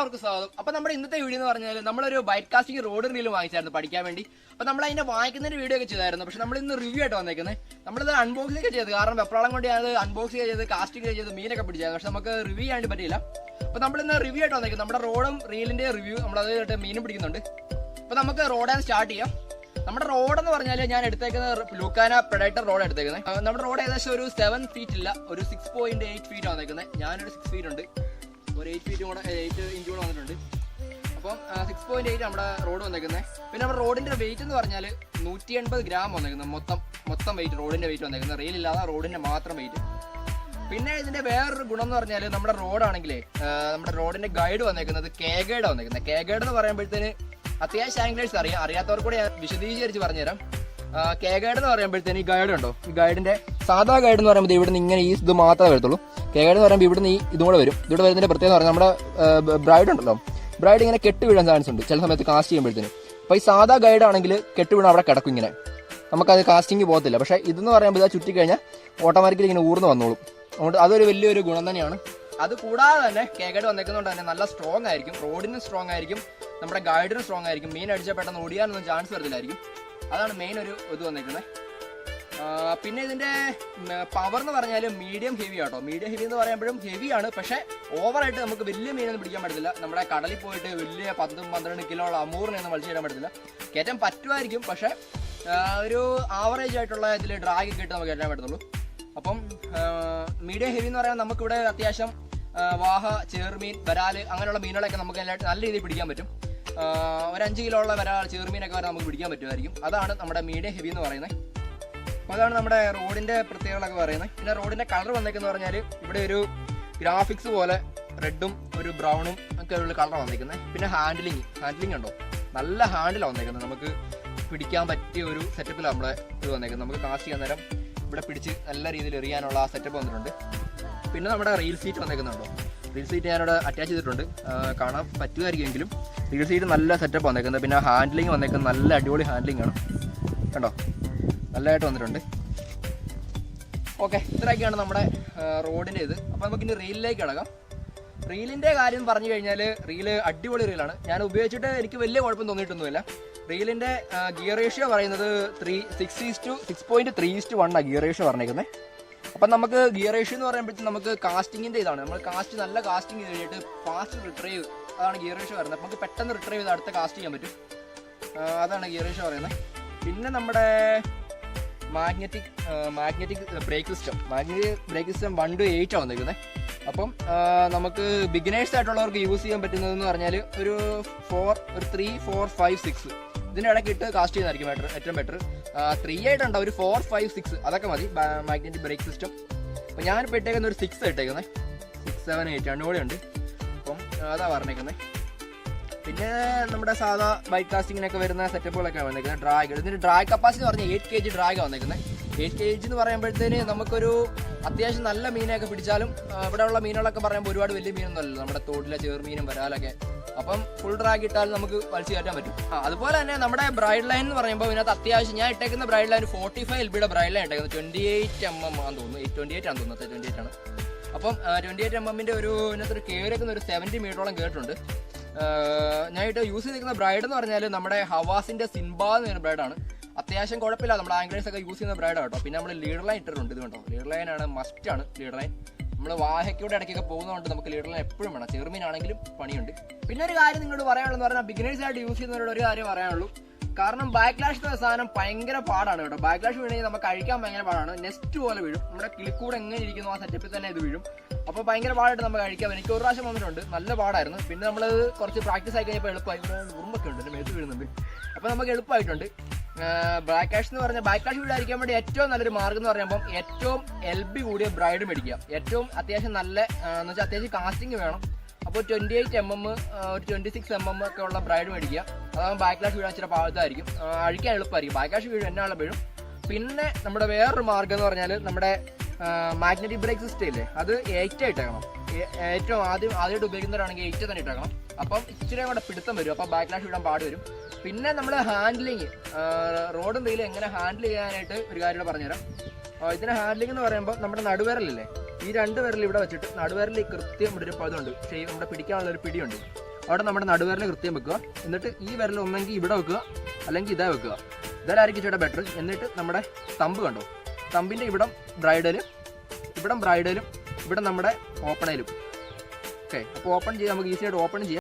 എല്ലാവർക്കും സ്വാഗതം. അപ്പൊ നമ്മുടെ ഇന്നത്തെ വീഡിയോ എന്ന് പറഞ്ഞാൽ നമ്മളൊരു ബൈറ്റ് കാസ്റ്റിംഗ് റോഡ് റീൽ വാങ്ങിച്ചായിരുന്നു പഠിക്കാൻ വേണ്ടി. അപ്പൊ നമ്മൾ അതിന്റെ വാങ്ങിക്കുന്നതിന്റെ വീഡിയോ ഒക്കെ ചെയ്തായിരുന്നു. പക്ഷെ നമ്മൾ ഇന്ന് റിവ്യൂ ആയിട്ട് വന്നേക്കുന്നത് നമ്മളിത് അൺബോക്സിംഗ് ഒക്കെ ചെയ്ത്. കാരണം വെപ്രാളം കൊണ്ട് ഞാനത് അൺബോക്സിംഗ് ചെയ്ത് കാസ്റ്റിംഗ് ചെയ്ത് മീനൊക്കെ പിടിച്ചത് പക്ഷെ നമുക്ക് റിവ്യൂ പറ്റില്ല പറ്റിയില്ല. അപ്പൊ നമ്മൾ ഇന്ന് റിവ്യൂ ആയിട്ട് വന്നേക്കുന്നത് നമ്മുടെ റോഡും റീലിന്റെ റിവ്യൂ നമ്മൾ അത് മീനും പിടിക്കുന്നുണ്ട്. അപ്പൊ നമുക്ക് റോഡാൻ സ്റ്റാർട്ട് ചെയ്യാം. നമ്മുടെ റോഡ് എന്ന് പറഞ്ഞാൽ ഞാൻ എടുത്തേക്കുന്ന ലൂക്കാന പ്രൊഡക്ടർ റോഡ് എടുത്തേക്കുന്നത്. നമ്മുടെ റോഡ് ഏകദേശം ഒരു സെവൻ ഫീറ്റ് ഇല്ല. ഒരു സിക്സ് പോയിന്റ് എയ്റ്റ് ഫീറ്റ് വന്നേക്കുന്നത്. ഞാനൊരു സിക്സ് ഫീറ്റ് ഉണ്ട്. ഒരു എയ്റ്റ് ഫീറ്റ് കൂടെ എയ്റ്റ് ഇഞ്ച് കൂടെ വന്നിട്ടുണ്ട്. അപ്പം സിക്സ് പോയിന്റ് എയ്റ്റ് നമ്മുടെ റോഡ് വന്നേക്കുന്നത് പിന്നെ നമ്മുടെ റോഡിന്റെ വെയിറ്റ് എന്ന് പറഞ്ഞാൽ നൂറ്റി എൺപത് ഗ്രാം വന്നേക്കുന്നത് മൊത്തം മൊത്തം വെയിറ്റ് റോഡിന്റെ വെയിറ്റ് വന്നേക്കുന്നത് റെയിൽ ഇല്ലാതെ റോഡിന്റെ മാത്രം വെയിറ്റ് പിന്നെ ഇതിന്റെ വേറൊരു ഗുണം എന്ന് പറഞ്ഞാൽ നമ്മുടെ റോഡാണെങ്കിലേ നമ്മുടെ റോഡിന്റെ ഗൈഡ് വന്നേക്കുന്നത് കെ ഗൈഡ് വന്നേക്കുന്നത്. കെ ഗൈഡ് എന്ന് പറയുമ്പോഴത്തേന് അത്യാവശ്യം ആംഗ്ലേഴ്സ് അറിയാം. അറിയാത്തവർക്ക് കൂടി ഞാൻ വിശദീകരിച്ച് പറഞ്ഞുതരാം. കെ ഗൈഡ് എന്ന് പറയുമ്പോഴത്തേന് ഈ ഗൈഡ് ഉണ്ടോ? ഈ ഗൈഡിന്റെ സാധാ ഗൈഡ് എന്ന് പറയുമ്പോൾ ഇവിടുന്ന് ഇങ്ങനെ ഈ ഇത് മാത്രമേ വരത്തുള്ളൂ. കെ ഗൈഡ് എന്ന് പറയുമ്പോൾ ഇവിടുന്ന് ഈ ഇതും കൂടെ വരും. ഇവിടെ വരുന്നതിന്റെ പ്രത്യേകത പറഞ്ഞാൽ നമ്മുടെ ബ്രൈഡ് ഉണ്ടല്ലോ. ബ്രൈഡ് ഇങ്ങനെ കെട്ട് വീഴാൻ ചാൻസ് ഉണ്ട്. ചില സമയത്ത് കാസ്റ്റ് ചെയ്യുമ്പോഴത്തേനും. അപ്പൊ ഈ സാധാ ഗൈഡ് ആണെങ്കിൽ കെട്ട് വീണ അവിടെ കിടക്കും ഇങ്ങനെ. നമുക്കത് കാസ്റ്റിംഗ് പോകത്തില്ല. പക്ഷേ ഇതെന്ന് പറയുമ്പോൾ ഇതാ ചുറ്റി കഴിഞ്ഞാൽ ഓട്ടോമാറ്റിക്കലി ഇങ്ങനെ ഊർന്ന് വന്നോളും. അതുകൊണ്ട് അതൊരു വലിയൊരു ഗുണം തന്നെയാണ്. അത് കൂടാതെ തന്നെ കേക്കേട് വന്നേക്കുന്നതുകൊണ്ട് തന്നെ നല്ല സ്ട്രോങ് ആയിരിക്കും. റോഡിന് സ്ട്രോങ് ആയിരിക്കും. നമ്മുടെ ഗൈഡിന് സ്ട്രോങ് ആയിരിക്കും. മീൻ അടിച്ചാൽ പെട്ടെന്ന് ഓടിയാനൊന്നും ചാൻസ് വരത്തില്ലായിരിക്കും. അതാണ് മെയിൻ ഒരു ഇത് വന്നേക്കുന്നത് പിന്നെ ഇതിന്റെ പവർ എന്ന് പറഞ്ഞാൽ medium heavy auto. Medium heavy എന്ന് പറയുമ്പോഴും ഹെവിയാണ് പക്ഷെ ഓവറായിട്ട് നമുക്ക് വലിയ മീനൊന്നും പിടിക്കാൻ പറ്റത്തില്ല. നമ്മുടെ കടലിൽ പോയിട്ട് വലിയ പത്തും പന്ത്രണ്ട് കിലോ ഉള്ള അമൂറിനെയൊന്നും വലിച്ചു തരാൻ പറ്റത്തില്ല. കയറ്റാൻ പറ്റുമായിരിക്കും പക്ഷെ ഒരു ആവറേജ് ആയിട്ടുള്ള ഇതിൽ ഡ്രാഗ് ഒക്കെ ഇട്ട് നമുക്ക് കയറ്റാൻ പറ്റത്തുള്ളൂ. അപ്പം മീഡിയം ഹെവി എന്ന് പറയുമ്പോൾ നമുക്കിവിടെ അത്യാവശ്യം വാഹ ചേർമീൻ വരാൽ അങ്ങനെയുള്ള മീനുകളൊക്കെ നമുക്ക് നല്ല രീതിയിൽ പിടിക്കാൻ പറ്റും. ഒരു അഞ്ച് കിലോ ഉള്ള വരാൽ ചേർമീനൊക്കെ വരെ നമുക്ക് പിടിക്കാൻ പറ്റുമായിരിക്കും. അതാണ് നമ്മുടെ മീഡിയം ഹെവി എന്ന് പറയുന്നത്. അപ്പോൾ അതാണ് നമ്മുടെ റോഡിന്റെ പ്രത്യേകതകളൊക്കെ പറയുന്നത്. പിന്നെ റോഡിന്റെ കളർ വന്നേക്കെന്ന് പറഞ്ഞാൽ ഇവിടെ ഒരു ഗ്രാഫിക്സ് പോലെ റെഡും ഒരു ബ്രൗണും ഒക്കെ ഉള്ള കളർ വന്നേക്കുന്നത് പിന്നെ ഹാൻഡിലിങ് ഹാൻഡിലിംഗ് ഉണ്ടോ? നല്ല ഹാൻഡിലാണ് വന്നേക്കുന്നത് നമുക്ക് പിടിക്കാൻ പറ്റിയ ഒരു സെറ്റപ്പിലാണ് നമ്മളെ ഇത് വന്നേക്കുന്നത് നമുക്ക് കാസ്റ്റ് ചെയ്യാൻ നേരം ഇവിടെ പിടിച്ച് നല്ല രീതിയിൽ എറിയാനുള്ള ആ സെറ്റപ്പ് വന്നിട്ടുണ്ട്. പിന്നെ നമ്മുടെ റീൽ സീറ്റ് വന്നേക്കുന്നുണ്ടോ റീൽ സീറ്റ് ഞാനിവിടെ അറ്റാച്ച് ചെയ്തിട്ടുണ്ട്. കാണാൻ പറ്റുമായിരിക്കുമെങ്കിലും റീൽ സീറ്റ് നല്ല സെറ്റപ്പ് വന്നേക്കുന്നത് പിന്നെ ഹാൻഡിലിംഗ് വന്നേക്കുന്നത് നല്ല അടിപൊളി ഹാൻഡിലിംഗ് ആണ്. കണ്ടോ? നല്ലതായിട്ട് വന്നിട്ടുണ്ട്. ഓക്കെ ഇത്രയൊക്കെയാണ് നമ്മുടെ റോഡിന്റെ ഇത്. അപ്പോൾ നമുക്കിനി റീലിലേക്ക് കിടക്കാം. റീലിന്റെ കാര്യം പറഞ്ഞു കഴിഞ്ഞാൽ റീൽ അടിപൊളി റീലാണ്. ഞാൻ ഉപയോഗിച്ചിട്ട് എനിക്ക് വലിയ കുഴപ്പം തോന്നിയിട്ടൊന്നുമില്ല. റീലിന്റെ ഗിയർ റേഷ്യോ പറയുന്നത് three six is two six point three is two വണ്ണാണ് gear ratio പറഞ്ഞേക്കുന്നത് അപ്പം നമുക്ക് ഗിയർ റേഷ്യോ എന്ന് പറയുമ്പോഴത്തേക്കും നമുക്ക് കാസ്റ്റിങ്ങിന്റെ ഇതാണ്. നമ്മൾ കാസ്റ്റ് നല്ല കാസ്റ്റിംഗ് ചെയ്ത് കഴിഞ്ഞിട്ട് ഫാസ്റ്റ് റിട്രൈവ് അതാണ് ഗിയർ റേഷ്യോ പറയുന്നത്. നമുക്ക് പെട്ടെന്ന് റിട്രൈവ് ചെയ്ത് അടുത്ത കാസ്റ്റ് ചെയ്യാൻ പറ്റും. അതാണ് ഗിയർ റേഷ്യോ പറയുന്നത്. പിന്നെ നമ്മുടെ magnetic magnetic brake system magnetic brake system one two eight ആണ് വന്നിരിക്കുന്നത്. അപ്പം നമുക്ക് ബിഗിനേഴ്സ് ആയിട്ടുള്ളവർക്ക് യൂസ് ചെയ്യാൻ പറ്റുന്നതെന്ന് പറഞ്ഞാൽ ഒരു ഫോർ ഒരു ത്രീ ഫോർ ഫൈവ് സിക്സ് ഇതിന്റെ ഇടയ്ക്ക് ഇട്ട് കാസ്റ്റ് ചെയ്യുന്നതായിരിക്കും ബെറ്റർ ഏറ്റവും ബെറ്റർ ത്രീ ആയിട്ടുണ്ട്. ഒരു ഫോർ ഫൈവ് സിക്സ് അതൊക്കെ മതി. മാഗ്നറ്റിക് ബ്രേക്ക് സിസ്റ്റം അപ്പം ഞാനിപ്പോൾ ഇട്ടേക്കുന്ന ഒരു സിക്സ് ഇട്ടേക്കുന്നത് സിക്സ് സെവൻ എയ്റ്റ് കൂടെ ഉണ്ട്. അപ്പം അതാ പറഞ്ഞേക്കുന്നത് പിന്നെ നമ്മുടെ സാധാ ബൈക്ക് കാസ്റ്റിങ്ങിനൊക്കെ വരുന്ന സെറ്റപ്പുകളൊക്കെ വന്നേക്കുന്നത് ഡ്രാഗ് ഇതിന്റെ ഡ്രാഗ് കപ്പാസിറ്റി എന്ന് പറഞ്ഞാൽ എയ്റ്റ് കെ ജി ഡ്രാഗ് വന്നേക്കുന്നത് എയ്റ്റ് കെ ജി എന്ന് പറയുമ്പോഴത്തേന് നമുക്കൊരു അത്യാവശ്യം നല്ല മീനൊക്കെ പിടിച്ചാലും ഇവിടെ ഉള്ള മീനുകളൊക്കെ പറയുമ്പോൾ ഒരുപാട് വലിയ മീനൊന്നും അല്ലല്ലോ നമ്മുടെ തോട്ടിലെ ചെറുമീനും വരാലൊക്കെ. അപ്പം ഫുൾ ഡ്രാഗ് ഇട്ടാൽ നമുക്ക് വലിച്ചു കയറ്റാൻ പറ്റും. ആ, അതുപോലെ തന്നെ നമ്മുടെ ബ്രൈഡ് ലൈൻ എന്ന് പറയുമ്പോൾ ഇതിനകത്ത് അത്യാവശ്യം ഞാൻ ഇട്ടേക്കുന്ന braid line forty five L ബിയുടെ ബ്രൈഡ് ലൈൻ ഇട്ടേക്കുന്നത് ട്വന്റി എയ്റ്റ് എം എം ആണെന്ന് തോന്നുന്നു. ട്വന്റി എയ്റ്റ് ആണെന്ന് തോന്നുന്നത് ട്വന്റി എയ്റ്റ് ആണ്. അപ്പം ട്വന്റി എയ്റ്റ് എം എമ്മിന്റെ ഒരു ഇതിനകത്ത് ഒരു കയറിക്കുന്ന ഒരു സെവന്റി മീറ്ററോളം കേട്ടിട്ടുണ്ട്. ഞാനിട്ട് യൂസ് ചെയ്തിരിക്കുന്ന ബ്രൈഡ് എന്ന് പറഞ്ഞാൽ നമ്മുടെ ഹവാസിന്റെ സിംബ എന്ന് പറയുന്ന ബ്രൈഡാണ് അത്യാവശ്യം കുഴപ്പമില്ല നമ്മുടെ ആംഗ്ലേഴ്സ് ഒക്കെ യൂസ് ചെയ്യുന്ന ബ്രൈഡ് കേട്ടോ. പിന്നെ നമ്മൾ ലീഡർ ലൈൻ ഇട്ടിട്ടുണ്ട് ഇത് കണ്ടോ? ലീഡർ ലൈൻ ആണ് മസ്റ്റ് ആണ് ലീഡർ ലൈൻ നമ്മൾ വാഹയ്ക്കൂടെ ഇടയ്ക്കൊക്കെ പോകുന്നതുകൊണ്ട് നമുക്ക് ലീഡർ ലൈൻ എപ്പോഴും വേണം. ചെറുമീനാണെങ്കിലും പണിയുണ്ട്. പിന്നെ ഒരു കാര്യം നിങ്ങളോട് പറയാനുള്ളതെന്ന് പറഞ്ഞാൽ ബിഗിനേഴ്സ് ആയിട്ട് യൂസ് ചെയ്യുന്നവരോട് ഒരു കാര്യം പറയാനുള്ളൂ. കാരണം ബാക്ക്ലാഷ് എന്ന സാധനം ഭയങ്കര പാടാണ് കേട്ടോ. ബാക്ക്ലാഷ് വീണെങ്കിൽ നമുക്ക് കഴിക്കാൻ ഭയങ്കര പാടാണ്. നെസ്റ്റ് പോലെ വീഴും. നമ്മുടെ കിളിക്കൂടെ എങ്ങനെ ഇരിക്കുന്നു ആ സെറ്റപ്പിൽ തന്നെ ഇത് വീഴും. അപ്പോൾ ഭയങ്കര പാടായിട്ട് നമുക്ക് കഴിക്കാം എനിക്ക് ഒരു പ്രാവശ്യം വന്നിട്ടുണ്ട്. നല്ല പാടായിരുന്നു. പിന്നെ നമ്മൾ കുറച്ച് പ്രാക്ടീസ് ആയി കഴിഞ്ഞപ്പോൾ എളുപ്പമായി. ഉറുമ്പൊക്കെ ഉണ്ട്. എന്റെ മേത്ത് വീഴുന്നുണ്ട്. അപ്പോൾ നമുക്ക് എളുപ്പമായിട്ടുണ്ട്. ബ്ലാക്ക് കാഷ് എന്ന് പറഞ്ഞാൽ ബ്ലാക്ക് കാഷ് വീടായിരിക്കാൻ വേണ്ടി ഏറ്റവും നല്ലൊരു മാർഗം എന്ന് പറയുമ്പോൾ ഏറ്റവും എൽ ബി കൂടിയ ബ്രൈഡ് മേടിക്കുക. ഏറ്റവും അത്യാവശ്യം നല്ല എന്ന് വെച്ചാൽ അത്യാവശ്യം കാസ്റ്റിംഗ് വേണം. അപ്പോൾ ട്വന്റി എയ്റ്റ് എം എം ഒരു ട്വന്റി സിക്സ് എം എം ഒക്കെ ഉള്ള ബ്രൈഡ് മേടിക്കുക. അതാകുമ്പോൾ ബാക്ക്ലാഷ് വീഴാൻ ഇച്ചിരി പാകത്തായിരിക്കും അഴിക്കാൻ എളുപ്പമായിരിക്കും. ബാക്ക്ലാഷ് വീഴും എന്നാണ് വീഴും പിന്നെ നമ്മുടെ വേറൊരു മാർഗം എന്ന് പറഞ്ഞാൽ നമ്മുടെ മാഗ്നറ്റിക് ബ്രേക്ക് സിസ്റ്റം ഇല്ലേ? അത് എയ്റ്റ് ഇട്ടേക്കണം. ഏറ്റവും ആദ്യം ആദ്യമായിട്ട് ഉപയോഗിക്കുന്നവരാണെങ്കിൽ എയ്റ്റ് തന്നെ ഇട്ടേക്കണം. അപ്പം ഇച്ചിരി കൂടെ പിടുത്തം വരും. അപ്പം ബാക്ക്ലാഷ് വിടാൻ പാട് വരും. പിന്നെ നമ്മൾ ഹാൻഡ്ലിങ് റോഡും റീലും എങ്ങനെ ഹാൻഡിൽ ചെയ്യാനായിട്ട് ഒരു കാര്യം പറഞ്ഞുതരാം. ഇതിന് ഹാൻഡ്ലിംഗ് എന്ന് പറയുമ്പോൾ നമ്മുടെ നടുവിരലില്ലേ? ഈ രണ്ട് വിരൽ ഇവിടെ വെച്ചിട്ട് നടുവിരൽ കൃത്യം ഇവിടെ ഒരു പതുണ്ട് ഷെയ് നമ്മുടെ പിടിക്കാനുള്ള ഒരു പിടിയുണ്ട്. അവിടെ നമ്മുടെ നടുവിരൽ കൃത്യം വെക്കുക. എന്നിട്ട് ഈ വിരൽ ഒന്നെങ്കിൽ ഇവിടെ വെക്കുക. അല്ലെങ്കിൽ ഇതാ വെക്കുക. ഇതായിരിക്കും ചേട്ടാ ബെറ്റർ എന്നിട്ട് നമ്മുടെ തമ്പ് കണ്ടോ? തമ്പിന്റെ ഇവിടം ബ്രൈഡലും ഇവിടം ബ്രൈഡലും ഇവിടെ നമ്മുടെ ഓപ്പണയിലും ഓക്കെ അപ്പോൾ ഓപ്പൺ ചെയ്യാം. നമുക്ക് ഈസിയായിട്ട് ഓപ്പൺ ചെയ്യാം.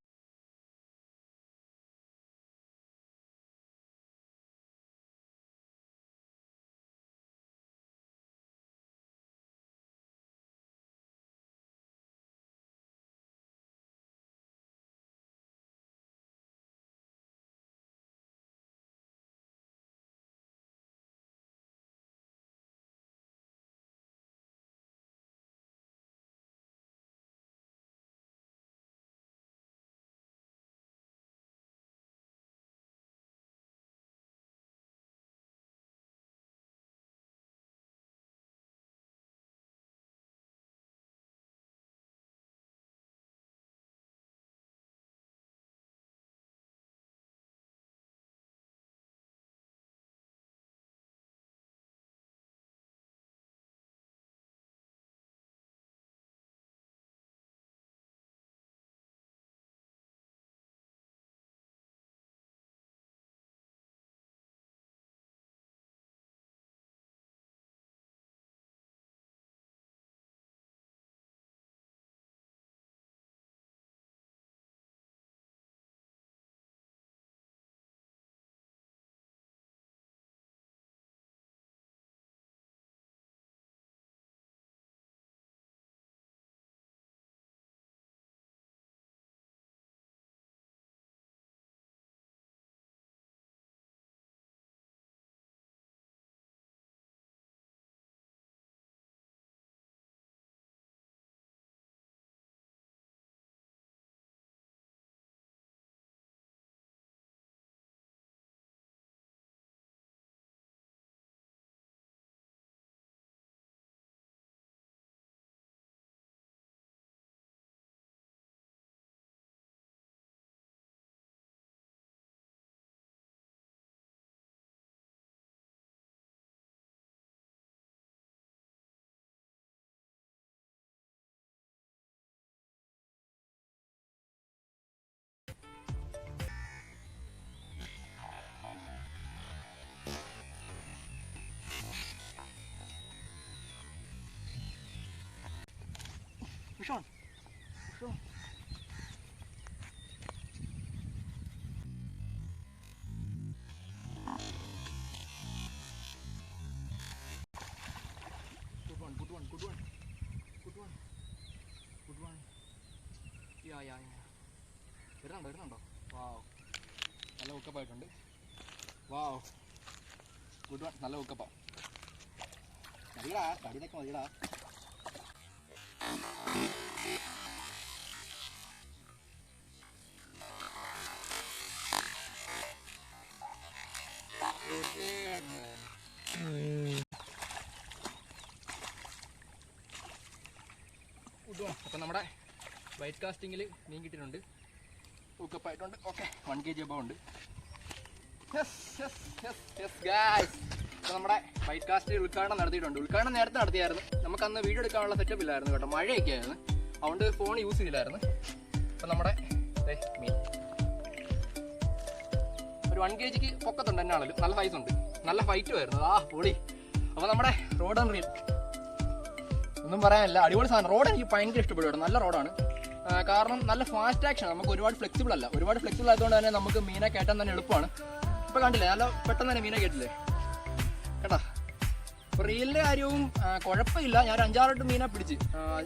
Sean. Good one, good one, good one. Good one. Good one. Yeah, yeah, yeah. വരുന്നുണ്ടോ വരുന്നുണ്ടോ വാവ് നല്ല ഉക്കപ്പായിട്ടുണ്ട് വാവ് ഗുഡ് വൺ നല്ല ഉക്കപ്പ മതിയടാ മതിയടാ വൈറ്റ് കാസ്റ്റിങ്ങിൽ മീൻ കിട്ടിയിട്ടുണ്ട്. ഊക്കപ്പായിട്ടുണ്ട് okay one K G above ഉണ്ട്. നമ്മുടെ വൈറ്റ് കാസ്റ്റ് ഉദ്ഘാടനം നടത്തിയിട്ടുണ്ട്. ഉദ്ഘാടനം നേരത്തെ നടത്തിയായിരുന്നു. നമുക്ക് അന്ന് വീഡിയോ എടുക്കാനുള്ള സെറ്റപ്പ് ഇല്ലായിരുന്നു കേട്ടോ. മഴയൊക്കെ ആയിരുന്നു. അതുകൊണ്ട് ഫോൺ യൂസ് ചെയ്തില്ലായിരുന്നു. അപ്പം നമ്മുടെ മീൻ. ഒരു വൺ കെ ജിക്ക് പൊക്കത്തുണ്ട് എന്നെ ആണല്ലോ നല്ല സൈസ് ഉണ്ട്. നല്ല ഫൈറ്റും ആയിരുന്നു. ആ പൊളി. അപ്പോൾ നമ്മുടെ റോഡ് റീൽ ഒന്നും പറയാനില്ല. അടിപൊളി സാധനം. റോഡ് എനിക്ക് ഭയങ്കര ഇഷ്ടപ്പെടും നല്ല റോഡാണ്. കാരണം നല്ല ഫാസ്റ്റ് ആക്ഷൻ നമുക്ക് ഒരുപാട് ഫ്ലെക്സിബിൾ അല്ല. ഒരുപാട് ഫ്ലെക്സിബിൾ ആയതുകൊണ്ട് തന്നെ നമുക്ക് മീനെ കയറ്റാൻ തന്നെ എളുപ്പമാണ്. ഇപ്പൊ കണ്ടില്ലേ? നല്ല പെട്ടെന്ന് തന്നെ മീനെ കേട്ടില്ലേ? കേട്ടാ? റീലിന്റെ കാര്യവും കുഴപ്പമില്ല ഞാൻ ഒരു അഞ്ചാറെട്ട് മീനെ പിടിച്ച്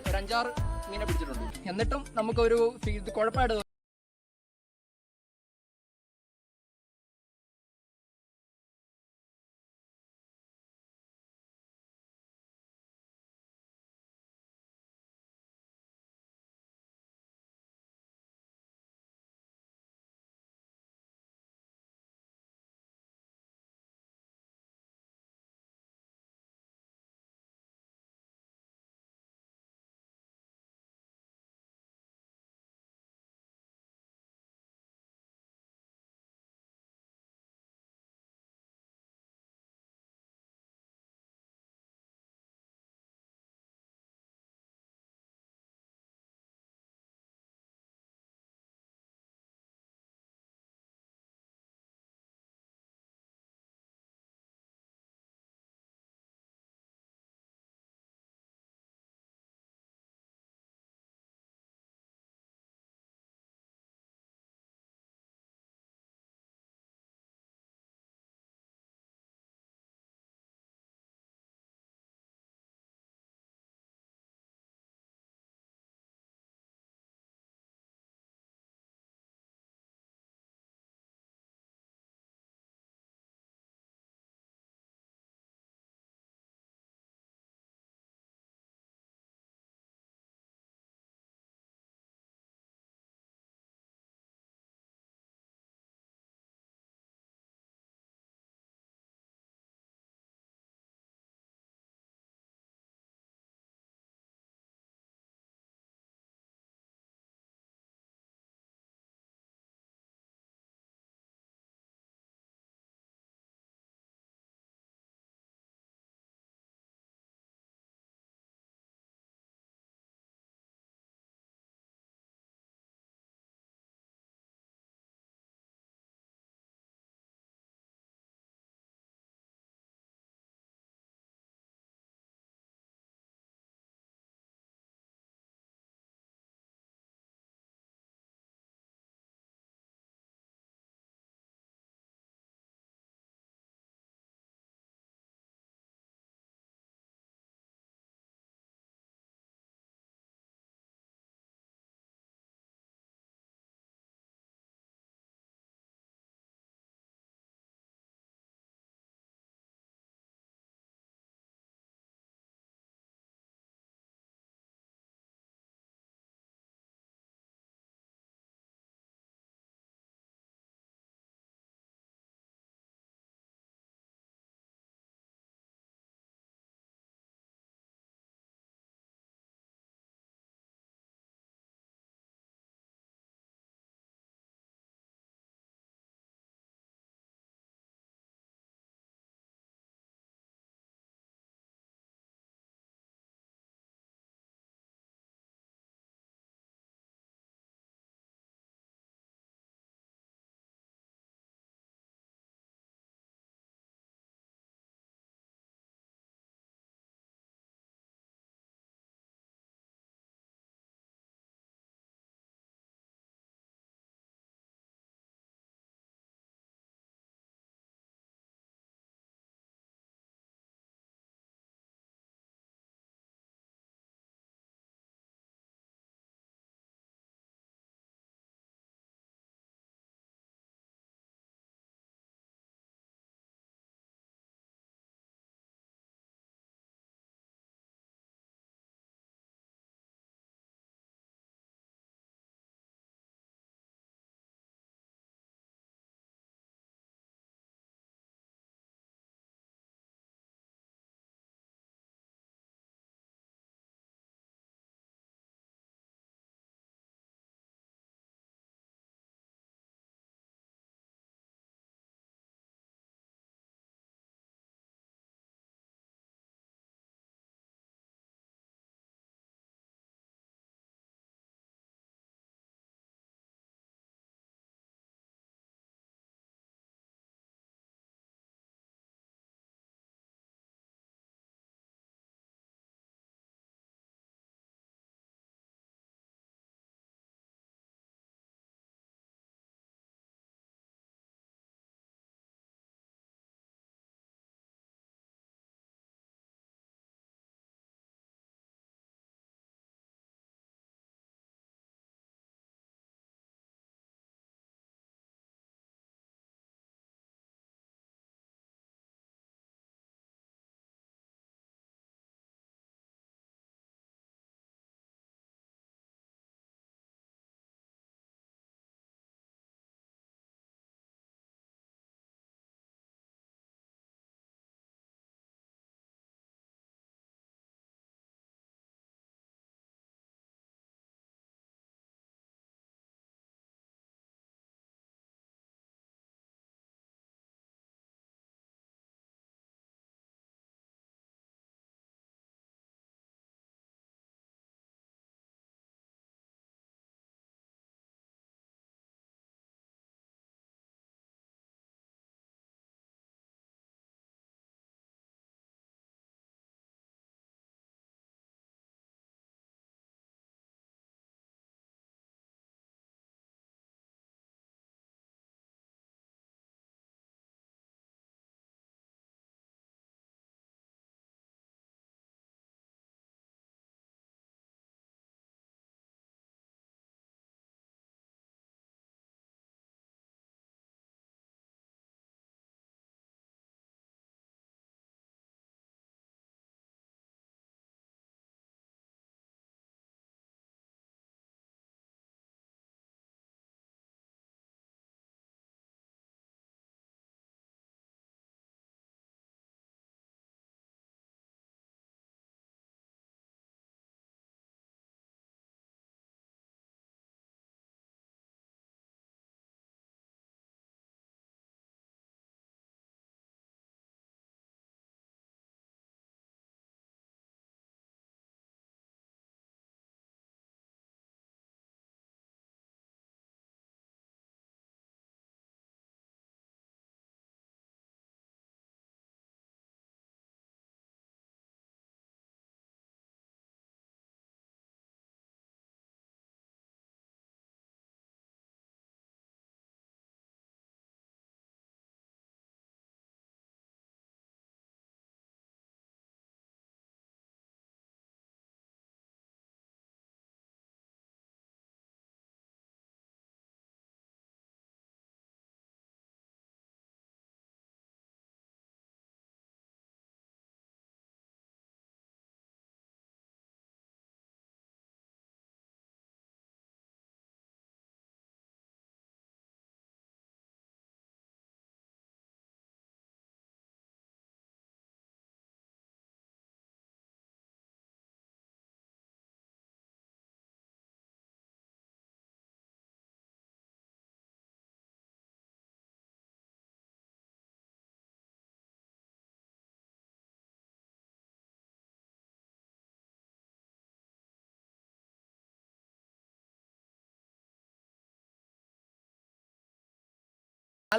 ഒരു അഞ്ചാറ് മീനെ പിടിച്ചിട്ടുണ്ട്. എന്നിട്ടും നമുക്കൊരു കുഴപ്പമായിട്ട്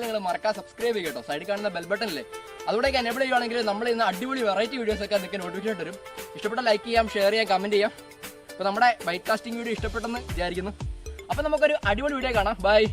നിങ്ങൾ മറക്കാൻ സബ്സ്ക്രൈബ് ചെയ്യട്ടോ സൈഡിൽ കാണുന്ന ബെൽ ബട്ടൺ ഇല്ലേ? അതുകൂടെയൊക്കെ എനേബിൾ ചെയ്യുവാണെങ്കിൽ നമ്മൾ ഇന്ന് അടിപൊളി വെറൈറ്റി വീഡിയോസ് ഒക്കെ നിങ്ങൾക്ക് നോട്ടിഫിക്കേഷൻ തരും. ഇഷ്ടപ്പെട്ട ലൈക്ക് ചെയ്യാം ഷെയർ ചെയ്യാം കമന്റ് ചെയ്യാം. അപ്പോൾ നമ്മുടെ ബൈക്ക് കാസ്റ്റിംഗ് വീഡിയോ ഇഷ്ടപ്പെട്ടെന്ന് വിചാരിക്കുന്നു. അപ്പോൾ നമുക്കൊരു അടിപൊളി വീഡിയോ കാണാം. ബൈ